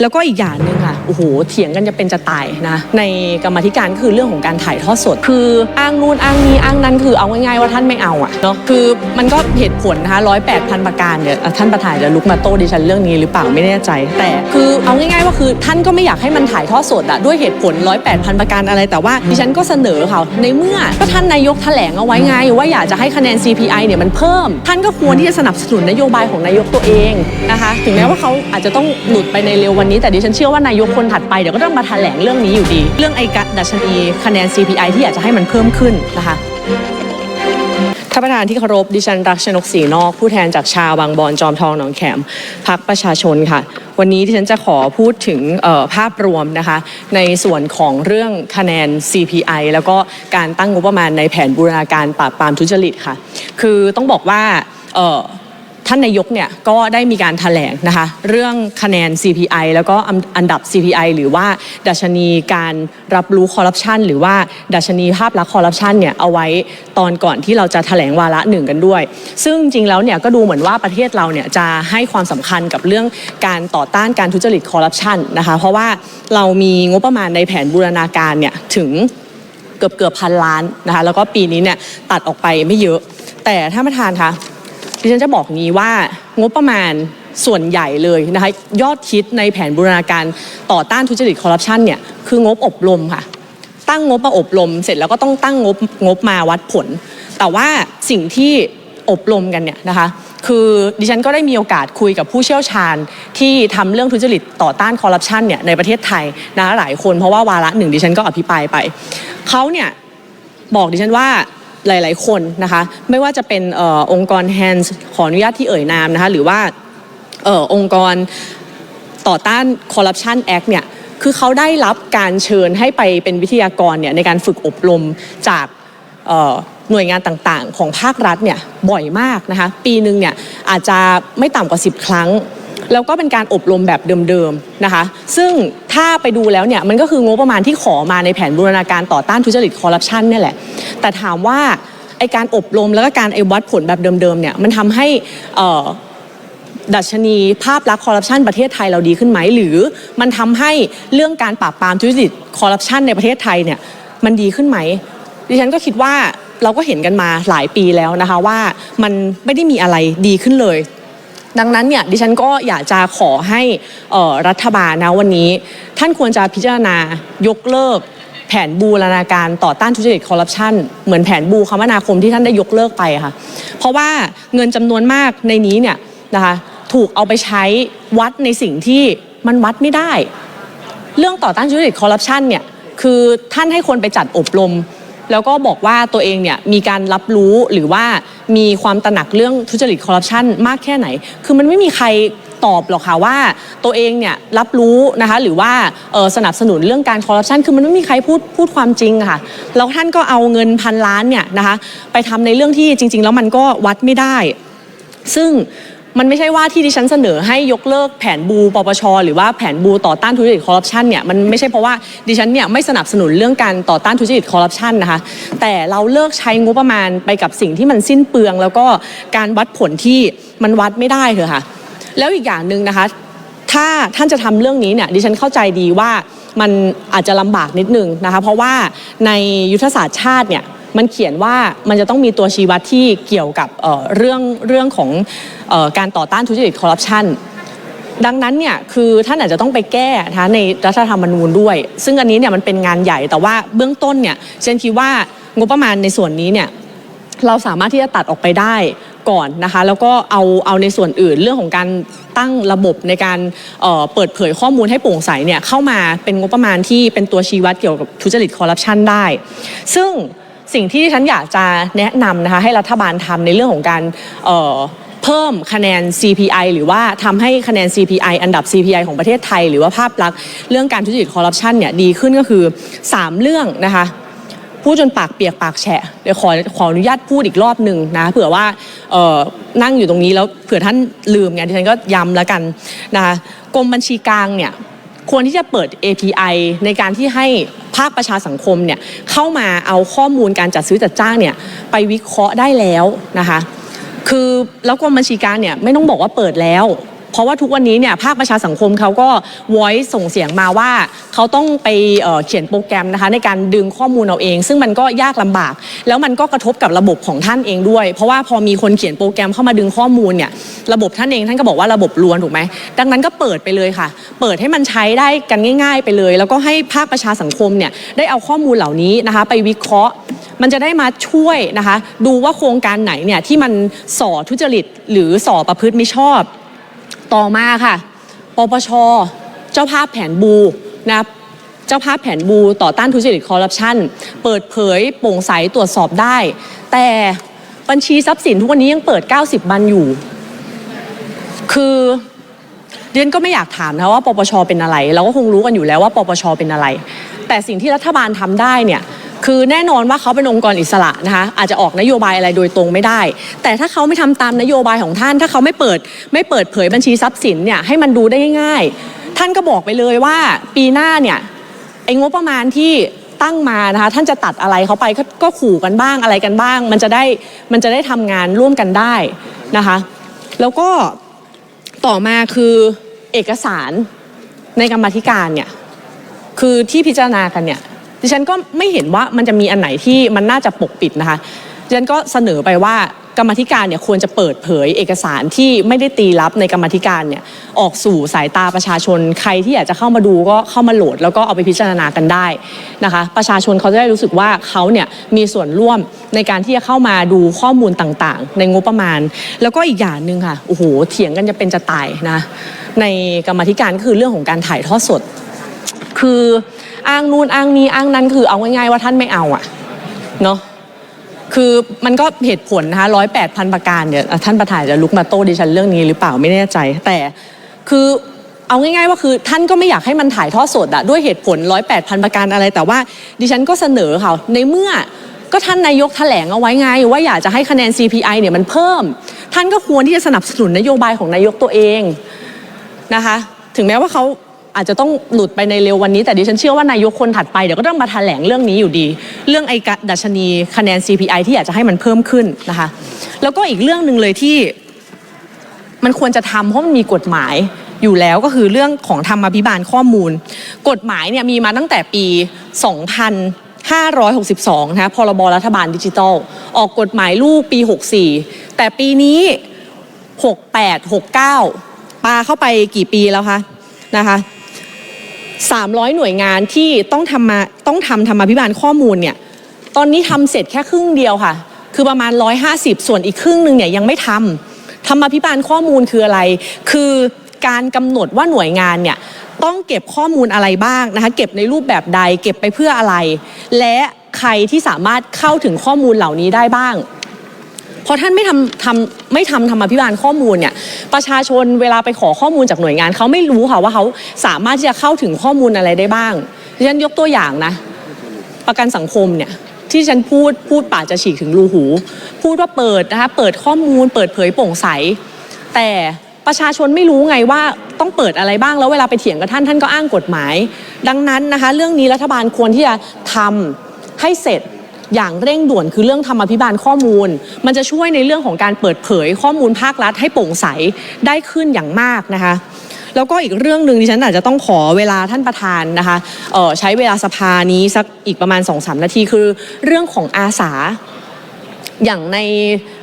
แล้วก็อีกอย่างหนึ่งค่ะโอ้โหเถียงกันจะเป็นจะตายนะในกรรมธิการคือเรื่องของการถ่ายทอดสด คืออ้างนู่นอ้างนี้อ้างนั้นคือเอาง่ายๆว่าท่านไม่เอาอะเนาะคือมันก็เหตุผลนะคะร้อยแปดพันประการเนี่ยท่านประธานจะลุกมาโต้ดิฉันเรื่องนี้หรือเปล่าไม่แน่ใจ แต่คือเอาง่ายๆว่าคือท่านก็ไม่อยากให้มันถ่ายทอดสดอะด้วยเหตุผลร้อยแปดพันประการอะไรแต่ว่าดิฉันก็เสนอค่ะในเมื่อก็ท่านนายกแถลงเอาไว้ไงว่าอยากจะให้คะแนน CPI เนี่ยมันเพิ่ม ท่านก็ควรที่จะสนับสนุนนโยบายของนายกตัวเองนะคะ ถึงแม้ว่าเขาอาจจะต้องหลุดไปในเร็ววันนี้แต่ดิฉันเชื่อว่านายกคนถัดไปเดี๋ยวก็ต้องมาแถลงเรื่องนี้อยู่ดี เรื่องไอ้กะดัชนีคะแนน CPI ที่อยากจะให้มันเพิ่มขึ้นนะคะท่านประธานที่เคารพดิฉันรักชนกศรีนอก ผู้แทนจากชาวบางบอนจอมทองหนองแขมพักประชาชนค่ะ วันนี้ดิฉันจะขอพูดถึงออภาพรวมนะคะ ในส่วนของเรื่องคะแนน CPI แล้วก็การตั้งงบประมาณในแผนบูรณาการปราบปรามทุจริตค่ะ คือต้องบอกว่าเท่านนายกเนี่ยก็ได้มีการถแถลงนะคะเรื่องคะแนน CPI แล้วก็อันดับ CPI หรือว่าดัชนีการรับรู้คอร์รัปชันหรือว่าดัชนีภาพลักษณ์คอร์รัปชันเนี่ยเอาไว้ตอนก่อนที่เราจะถแถลงวาระหนึ่งกันด้วย ซึ่งจริงแล้วเนี่ยก็ดูเหมือนว่าประเทศเราเนี่ยจะให้ความสำคัญกับเรื่องการต่อต้านการทุจริตคอร์รัปชันนะคะเพราะว่าเรามีงบประมาณในแผนบูรณาการเนี่ยถึงเกือบเกือบพันล้านนะคะแล้วก็ปีนี้เนี่ยตัดออกไปไม่เยอะ แต่ท่านประธานคะ ดิฉันจะบอกงี้ว่างบประมาณส่วนใหญ่เลยนะคะยอดคิดในแผนบูรณาการต่อต้านทุจริตคอร์รัปชันเนี่ยคืองบอบรมค่ะ ตั้งงบมาอบรม เสร็จแล้วก็ต้องตั้งงบงบมาวัดผล แต่ว่าสิ่งที่อบรมกันเนี่ยนะคะคือดิฉันก็ได้มีโอกาสคุยกับผู้เชี่ยวชาญที่ทำเรื่องทุจริตต่อต้านคอร์รัปชันเนี่ยในประเทศไทยนะหลายคนเพราะว่าวาระหนึ่งดิฉันก็อภิปรายไปเขาเนี่ยบอกดิฉันว่า หลาย ๆ คนนะคะไม่ว่าจะเป็นอองค์กรแฮนส์ขออนุญาตที่เอ่ยนามนะคะหรือว่าอองค์กรต่อต้านคอร์รัปชันแอคเนี่ยคือเขาได้รับการเชิญให้ไปเป็นวิทยากรเนี่ยในการฝึกอบรมจากหน่วยงานต่างๆ ของภาครัฐเนี่ยบ่อยมากนะคะปีหนึ่งเนี่ยอาจจะไม่ต่ำกว่า 10 ครั้ง แล้วก็เป็นการอบรมแบบเดิมๆนะคะ ซึ่งถ้าไปดูแล้วเนี่ยมันก็คืองบประมาณที่ขอมาในแผนบูรณาการต่อต้านทุจริตคอร์รัปชันนี่แหละ แต่ถามว่าไอการอบรมแล้วก็การไอวัดผลแบบเดิมๆเนี่ยมันทำให้ดัชนีภาพลักษณ์คอร์รัปชันประเทศไทยเราดีขึ้นไหม หรือมันทำให้เรื่องการปราบปรามทุจริตคอร์รัปชันในประเทศไทยเนี่ยมันดีขึ้นไหม ดิฉันก็คิดว่าเราก็เห็นกันมาหลายปีแล้วนะคะว่ามันไม่ได้มีอะไรดีขึ้นเลย ดังนั้นเนี่ยดิฉันก็อยากจะขอให้รัฐบาลนะวันนี้ ท่านควรจะพิจารณายกเลิกแผนบูรณาการต่อต้านทุจริตคอร์รัปชันเหมือนแผนบูคมนาคมที่ท่านได้ยกเลิกไปค่ะ เพราะว่าเงินจำนวนมากในนี้เนี่ยนะคะถูกเอาไปใช้วัดในสิ่งที่มันวัดไม่ได้ เรื่องต่อต้านทุจริตคอร์รัปชันเนี่ยคือท่านให้คนไปจัดอบรม แล้วก็บอกว่าตัวเองเนี่ยมีการรับรู้หรือว่ามีความตระหนักเรื่องทุจริตคอร์รัปชันมากแค่ไหน คือมันไม่มีใครตอบหรอกค่ะว่าตัวเองเนี่ยรับรู้นะคะหรือว่าสนับสนุนเรื่องการคอร์รัปชันคือมันไม่มีใครพูดพูดความจริงค่ะแล้วท่านก็เอาเงินพันล้านเนี่ยนะคะไปทำในเรื่องที่จริง ๆ แล้วมันก็วัดไม่ได้ ซึ่ง มันไม่ใช่ว่าที่ดิฉันเสนอให้ยกเลิกแผนบูปปช หรือว่าแผนบูต่อต้านทุจริตคอร์รัปชันเนี่ยมันไม่ใช่เพราะว่าดิฉันเนี่ยไม่สนับสนุนเรื่องการต่อต้านทุจริตคอร์รัปชันนะคะแต่เราเลิกใช้งบประมาณไปกับสิ่งที่มันสิ้นเปลือง แล้วก็การวัดผลที่มันวัดไม่ได้เถอะค่ะแล้วอีกอย่างหนึ่งนะคะถ้าท่านจะทำเรื่องนี้เนี่ยดิฉันเข้าใจดีว่ามันอาจจะลำบากนิดนึงนะคะเพราะว่าในยุทธศาสตร์ชาติเนี่ย มันเขียนว่ามันจะต้องมีตัวชี้วัดที่เกี่ยวกับเอ่อเรื่องเรื่องของเอ่อการต่อต้านทุจริตคอร์รัปชันดังนั้นเนี่ยคือท่านอาจจะต้องไปแก้นะคะในรัฐธรรมนูญด้วย ซึ่งอันนี้เนี่ยมันเป็นงานใหญ่แต่ว่าเบื้องต้นเนี่ยเชนคิดว่างบประมาณในส่วนนี้เนี่ยเราสามารถที่จะตัดออกไปได้ก่อนนะคะแล้วก็เอาเอาในส่วนอื่นเรื่องของการตั้งระบบในการเอ่อเปิดเผยข้อมูลให้โปร่งใสเนี่ยเข้ามาเป็นงบประมาณที่เป็นตัวชี้วัดเกี่ยวกับทุจริตคอร์รัปชันได้ ซึ่ง สิ่งที่ฉันอยากจะแนะนำนะคะให้รัฐบาลทำในเรื่องของการเอ่อเพิ่มคะแนน CPI หรือว่าทำให้คะแนน CPI อันดับ CPI ของประเทศไทย หรือว่าภาพลักษณ์เรื่องการทุจริตคอร์รัปชันเนี่ยดีขึ้นก็คือ 3 เรื่องนะคะ พูดจนปากเปียกปากแฉะเดี๋ยวขอขออนุญาตพูดอีกรอบหนึ่งนะเผื่อว่าเอ่อนั่งอยู่ตรงนี้แล้วเผื่อท่านลืมไงดิฉันก็ย้ำแล้วกันนะคะกรมบัญชีกลางเนี่ย ควรที่จะเปิด API ในการที่ให้ภาคประชาสังคมเนี่ยเข้ามาเอาข้อมูลการจัดซื้อจัดจ้างเนี่ยไปวิเคราะห์ได้แล้วนะคะ คือแล้วกรมบัญชีกลางเนี่ยไม่ต้องบอกว่าเปิดแล้ว เพราะว่าทุกวันนี้เนี่ยภาคประชาสังคมเขาก็ voice ส่งเสียงมาว่าเขาต้องไปเเขียนโปรแกรมนะคะในการดึงข้อมูลเอาเอง ซึ่งมันก็ยากลำบาก แล้วมันก็กระทบกับระบบของท่านเองด้วย เพราะว่าพอมีคนเขียนโปรแกรมเข้ามาดึงข้อมูลเนี่ยระบบท่านเองท่านก็บอกว่าระบบล้วนถูกไหมดังนั้นก็เปิดไปเลยค่ะ เปิดให้มันใช้ได้กันง่าย ๆ ไปเลย แล้วก็ให้ภาคประชาสังคมเนี่ยได้เอาข้อมูลเหล่านี้นะคะ ไปวิเคราะห์ มันจะได้มาช่วยนะคะ ดูว่าโครงการไหนเนี่ยที่มันส่อทุจริตหรือส่อประพฤติไม่ชอบ ต่อมาค่ะ ปปช เจ้าภาพแผนบูนะเจ้าภาพแผนบูต่อต้านทุจริตคอร์รัปชันเปิดเผยโปร่งใสตรวจสอบได้ แต่บัญชีทรัพย์สินทุกวันนี้ยังเปิด 90 บันอยู่ คือเรียนก็ไม่อยากถามนะว่า ปปชเป็นอะไร เราก็คงรู้กันอยู่แล้วว่า ปปชเป็นอะไร แต่สิ่งที่รัฐบาลทำได้เนี่ย คือแน่นอนว่าเขาเป็นองค์กรอิสระนะคะอาจจะออกนโยบายอะไรโดยตรงไม่ได้ แต่ถ้าเขาไม่ทำตามนโยบายของท่าน ถ้าเขาไม่เปิดไม่เปิดเผยบัญชีทรัพย์สินเนี่ยให้มันดูได้ง่ายๆท่านก็บอกไปเลยว่าปีหน้าเนี่ยไอ้งบประมาณที่ตั้งมานะคะท่านจะตัดอะไรเขาไปก็ขู่กันบ้างอะไรกันบ้าง มันจะได้มันจะได้ทำงานร่วมกันได้นะคะ แล้วก็ต่อมาคือเอกสารในกรรมธิการเนี่ยคือที่พิจารณากันเนี่ย ดิฉันก็ไม่เห็นว่ามันจะมีอันไหนที่มันน่าจะปกปิดนะคะดิฉันก็เสนอไปว่ากรรมธิการเนี่ยควรจะเปิดเผยเอกสารที่ไม่ได้ตีลับในกรรมธิการเนี่ยออกสู่สายตาประชาชนใครที่อยากจะเข้ามาดูก็เข้ามาโหลด แล้วก็เอาไปพิจารณากันได้นะคะประชาชนเขาจะได้รู้สึกว่าเขาเนี่ยมีส่วนร่วมในการที่จะเข้ามาดูข้อมูลต่างๆ ในงบประมาณ แล้วก็อีกอย่างหนึ่งค่ะโอ้โหเถียงกันจะเป็นจะตายนะในกรรมธิการก็คือเรื่องของการถ่ายทอดสด คือ อ้างนู่นอ้างนี้อ้างนั้นคือเอาง่ายๆว่าท่านไม่เอาอะเนาะคือมันก็เหตุผลนะคะร้อยแปดพันประการเดี๋ยวท่านประธานจะลุกมาโต้ดิฉันเรื่องนี้หรือเปล่าไม่แน่ใจ แต่คือเอาง่ายๆว่าคือท่านก็ไม่อยากให้มันถ่ายทอดสดอะด้วยเหตุผลร้อยแปดพันประการอะไร แต่ว่าดิฉันก็เสนอค่ะในเมื่อก็ท่านนายกแถลงเอาไว้ไง ว่าอยากจะให้คะแนน CPI เนี่ยมันเพิ่ม ท่านก็ควรที่จะสนับสนุนนโยบายของนายกตัวเองนะคะ ถึงแม้ว่าเขา อาจจะต้องหลุดไปในเร็ววันนี้ แต่ดิฉันเชื่อว่านายกคนถัดไปเดี๋ยวก็ต้องมาแถลงเรื่องนี้อยู่ดี เรื่องไอ้ดัชนีคะแนน CPI ที่อยากจะให้มันเพิ่มขึ้นนะคะ แล้วก็อีกเรื่องหนึ่งเลยที่มันควรจะทำเพราะมันมีกฎหมายอยู่แล้วก็คือเรื่องของธรรมาภิบาลข้อมูล กฎหมายเนี่ยมีมาตั้งแต่ปี 2562 นะคะพรบรัฐบาลดิจิทัล ออกกฎหมายลูกปี 64 แต่ปีนี้ 68 69 ปาเข้าไปกี่ปีแล้วคะนะคะ 300 หน่วยงานที่ต้องทำมาต้องทำธรรมาภิบาลข้อมูลเนี่ยตอนนี้ทำเสร็จแค่ครึ่งเดียวค่ะ คือประมาณ 150 ส่วนอีกครึ่งหนึ่งเนี่ยยังไม่ทำธรรมาภิบาลข้อมูลคืออะไร คือการกำหนดว่าหน่วยงานเนี่ยต้องเก็บข้อมูลอะไรบ้างนะคะเก็บในรูปแบบใดเก็บไปเพื่ออะไร และใครที่สามารถเข้าถึงข้อมูลเหล่านี้ได้บ้าง พอท่านไม่ทำทำไม่ทำธรรมาภิบาลข้อมูลเนี่ยประชาชนเวลาไปขอข้อมูลจากหน่วยงานเขาไม่รู้ค่ะว่าเขาสามารถที่จะเข้าถึงข้อมูลอะไรได้บ้างดิฉันยกตัวอย่างนะ ประกันสังคมเนี่ยที่ฉันพูดพูดปาจะฉีกถึงรูหู พูดว่าเปิดนะคะเปิดข้อมูล เปิดเผยโปร่งใส แต่ประชาชนไม่รู้ไงว่าต้องเปิดอะไรบ้างแล้วเวลาไปเถียงกับท่านท่านก็อ้างกฎหมาย ดังนั้นนะคะเรื่องนี้รัฐบาลควรที่จะทำให้เสร็จ อย่างเร่งด่วนคือเรื่องธรรมาภิบาลข้อมูล มันจะช่วยในเรื่องของการเปิดเผยข้อมูลภาครัฐให้โปร่งใสได้ขึ้นอย่างมากนะคะแล้วก็อีกเรื่องหนึ่งดิฉันอาจจะต้องขอเวลาท่านประธานนะคะออใช้เวลาสภานี้สักอีกประมาณ2-3นาทีคือเรื่องของอาสาอย่างใน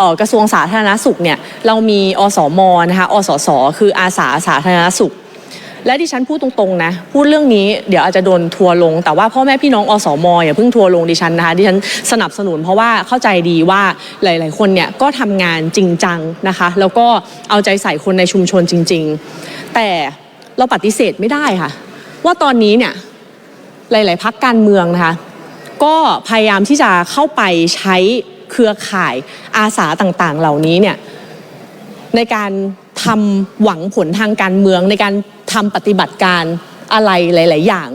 ออกระทรวงสาธารณสุขเนี่ยเรามีอสมนะคะอสส คืออาสาสาธารณสุข และดิฉันพูดตรงๆนะพูดเรื่องนี้เดี๋ยวอาจจะโดนทัวร์ลง แต่ว่าพ่อแม่พี่น้องอสมอย่าเพิ่งทัวร์ลงดิฉันนะคะดิฉันสนับสนุนเพราะว่าเข้าใจดีว่าหลาย ๆ คนเนี่ยก็ทำงานจริงจังนะคะ แล้วก็เอาใจใส่คนในชุมชนจริง ๆ แต่เราปฏิเสธไม่ได้ค่ะ ว่าตอนนี้เนี่ยหลาย ๆ พักการเมืองนะคะก็พยายามที่จะเข้าไปใช้เครือข่ายอาสาต่าง ๆ เหล่านี้เนี่ยในการทำหวังผลทางการเมืองในการ ทำปฏิบัติการอะไรหลาย ๆ อย่าง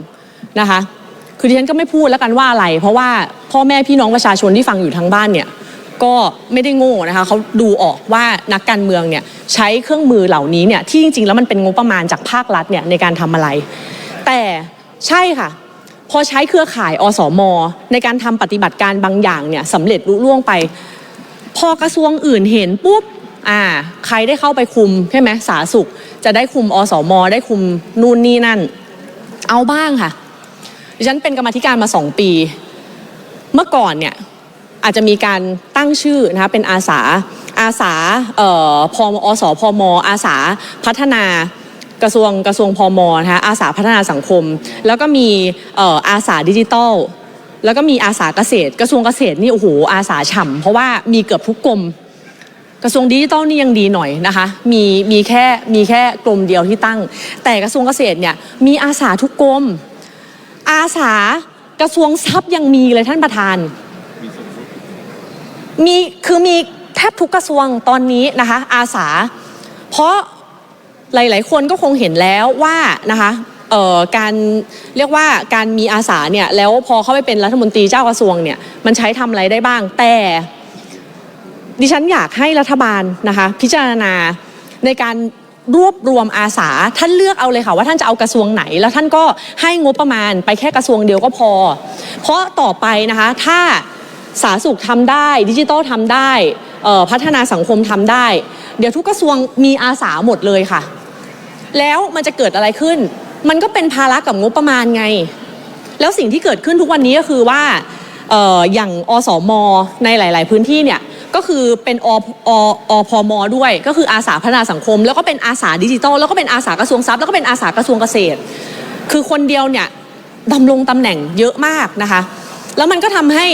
นะคะ คือดิฉันก็ไม่พูดแล้วกันว่าอะไร เพราะว่าพ่อแม่พี่น้องประชาชนที่ฟังอยู่ทั้งบ้านเนี่ยก็ไม่ได้โง่นะคะเขาดูออกว่านักการเมืองเนี่ยใช้เครื่องมือเหล่านี้เนี่ยที่จริง ๆ แล้วมันเป็นงบประมาณจากภาครัฐเนี่ยในการทำอะไร แต่ใช่ค่ะพอใช้เครือข่ายอสมในการทำปฏิบัติการบางอย่างเนี่ยสำเร็จลุล่วงไป พอกระทรวงอื่นเห็นปุ๊บ อ่าใครได้เข้าไปคุมใช่ไหมสาธารณสุข จะได้คุมอสมได้คุมนู่นนี่นั่น เอาบ้างค่ะดิฉันเป็นกรรมธิการมาสองปี เมื่อก่อนเนี่ยอาจจะมีการตั้งชื่อนะคะเป็นอาสาอาสาเอ่อพมอสพมอาสาพัฒนากระทรวงกระทรวงพมนะคะอาสาพัฒนาสังคม แล้วก็มีเอ่ออาสาดิจิทัลแล้วก็มีอาสาเกษตร กระทรวงเกษตรนี่โอ้โหอาสาฉ่ำเพราะว่ามีเกือบทุกกรม กระทรวงดิจิทัลนี่ยังดีหน่อยนะคะมีมีแค่มีแค่กรมเดียวที่ตั้ง แต่กระทรวงเกษตรเนี่ยมีอาสาทุกกรม อาสากระทรวงทรัพย์ยังมีเลยท่านประธาน มีคือมีแทบทุกกระทรวงตอนนี้นะคะอาสา เพราะหลาย ๆ คนก็คงเห็นแล้วว่านะคะเอ่อการเรียกว่าการมีอาสาเนี่ยแล้วพอเข้าไปเป็นรัฐมนตรีเจ้ากระทรวงเนี่ยมันใช้ทำอะไรได้บ้างแต่ ดิฉันอยากให้รัฐบาลนะคะพิจารณาในการรวบรวมอาสาท่านเลือกเอาเลยค่ะว่าท่านจะเอากระทรวงไหน แล้วท่านก็ให้งบประมาณไปแค่กระทรวงเดียวก็พอ เพราะต่อไปนะคะถ้าสาธารณสุขทำได้ ดิจิทัลทำได้พัฒนาสังคมทำได้ เดี๋ยวทุกกระทรวงมีอาสาหมดเลยค่ะ แล้วมันจะเกิดอะไรขึ้น มันก็เป็นภาระกับงบประมาณไง แล้วสิ่งที่เกิดขึ้นทุกวันนี้ก็คือว่าอออย่างอสมในหลาย ๆ พื้นที่เนี่ย ก็คือเป็นอออพมด้วย ก็คืออาสาพัฒนาสังคม แล้วก็เป็นอาสาดิจิทัลแล้วก็เป็นอาสากระทรวงทรัพย์แล้วก็เป็นอาสากระทรวงเกษตร คือคนเดียวเนี่ยดำรงตำแหน่งเยอะมากนะคะ แล้วมันก็ทำให้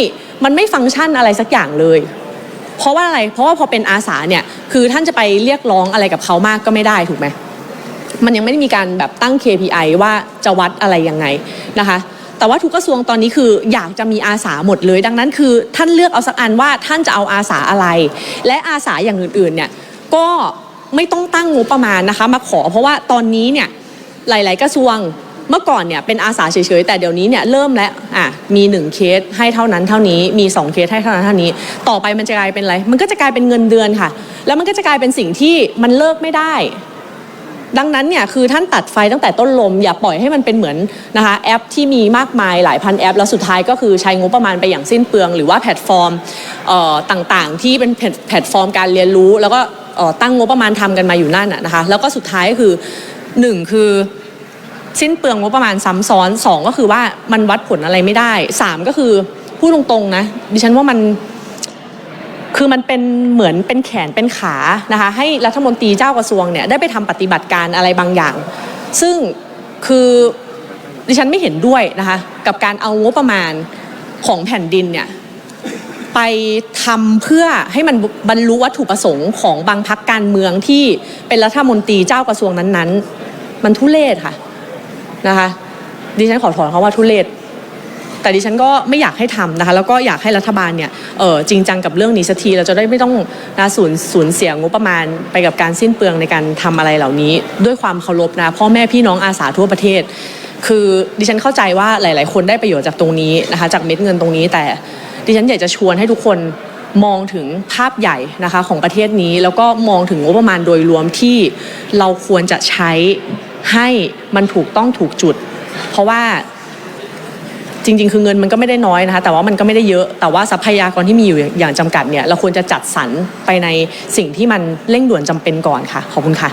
มันไม่ฟังก์ชันอะไรสักอย่างเลย เพราะว่าอะไร เพราะว่าพอเป็นอาสาเนี่ยคือท่านจะไปเรียกร้องอะไรกับเขามากก็ไม่ได้ถูกไหมมันยังไม่ได้มีการแบบตั้ง KPI ว่าจะวัดอะไรยังไงนะคะ แต่ว่าทุกกระทรวงตอนนี้คืออยากจะมีอาสาหมดเลย ดังนั้นคือท่านเลือกเอาสักอันว่าท่านจะเอาอาสาอะไร และอาสาอย่างอื่นๆเนี่ยก็ไม่ต้องตั้งงบประมาณนะคะมาขอ เพราะว่าตอนนี้เนี่ยหลาย ๆ กระทรวงเมื่อก่อนเนี่ยเป็นอาสาเฉยๆแต่เดี๋ยวนี้เนี่ยเริ่มแล้วอะมีหนึ่งเคสให้เท่านั้นเท่านี้มีสองเคสให้เท่านั้นเท่านี้ ต่อไปมันจะกลายเป็นอะไร มันก็จะกลายเป็นเงินเดือนค่ะ แล้วมันก็จะกลายเป็นสิ่งที่มันเลิกไม่ได้ ดังนั้นเนี่ยคือท่านตัดไฟตั้งแต่ต้นลม อย่าปล่อยให้มันเป็นเหมือนนะคะแอปที่มีมากมายหลายพันแอป แล้วสุดท้ายก็คือใช้งบประมาณไปอย่างสิ้นเปลือง หรือว่าแพลตฟอร์มต่างๆ ที่เป็นแพลตฟอร์มการเรียนรู้ แล้วก็ตั้งงบประมาณทำกันมาอยู่นั่นนะนะคะแล้วก็สุดท้ายก็คือหนึ่งคือสิ้นเปลืองงบประมาณซ้ำซ้อนสองก็คือว่ามันวัดผลอะไรไม่ได้สามก็คือพูดตรงๆนะดิฉันว่ามัน คือมันเป็นเหมือนเป็นแขนเป็นขานะคะให้รัฐมนตรีเจ้ากระทรวงเนี่ยได้ไปทำปฏิบัติการอะไรบางอย่าง ซึ่งคือดิฉันไม่เห็นด้วยนะคะกับการเอางบประมาณของแผ่นดินเนี่ยไปทำเพื่อให้มันบรรลุวัตถุประสงค์ของบางพักการเมืองที่เป็นรัฐมนตรีเจ้ากระทรวงนั้นๆ มันทุเลศค่ะนะคะดิฉันขอถอนคำว่าทุเลศ แต่ดิฉันก็ไม่อยากให้ทำนะคะแล้วก็อยากให้รัฐบาลเนี่ยจริงจังกับเรื่องนี้สักทีเราจะได้ไม่ต้องนะสูญสูญเสียงบประมาณไปกับการสิ้นเปลืองในการทำอะไรเหล่านี้ ด้วยความเคารพนะพ่อแม่พี่น้องอาสาทั่วประเทศ คือดิฉันเข้าใจว่าหลาย ๆ คนได้ประโยชน์จากตรงนี้นะคะจากเม็ดเงินตรงนี้ แต่ดิฉันอยากจะชวนให้ทุกคนมองถึงภาพใหญ่นะคะของประเทศนี้ แล้วก็มองถึงงบประมาณโดยรวมที่เราควรจะใช้ให้มันถูกต้องถูกจุด เพราะว่า จริง ๆ คือเงินมันก็ไม่ได้น้อยนะคะแต่ว่ามันก็ไม่ได้เยอะแต่ว่าทรัพยากรที่มีอยู่อย่างจำกัดเนี่ยเราควรจะจัดสรรไปในสิ่งที่มันเร่งด่วนจำเป็นก่อนค่ะ ขอบคุณค่ะ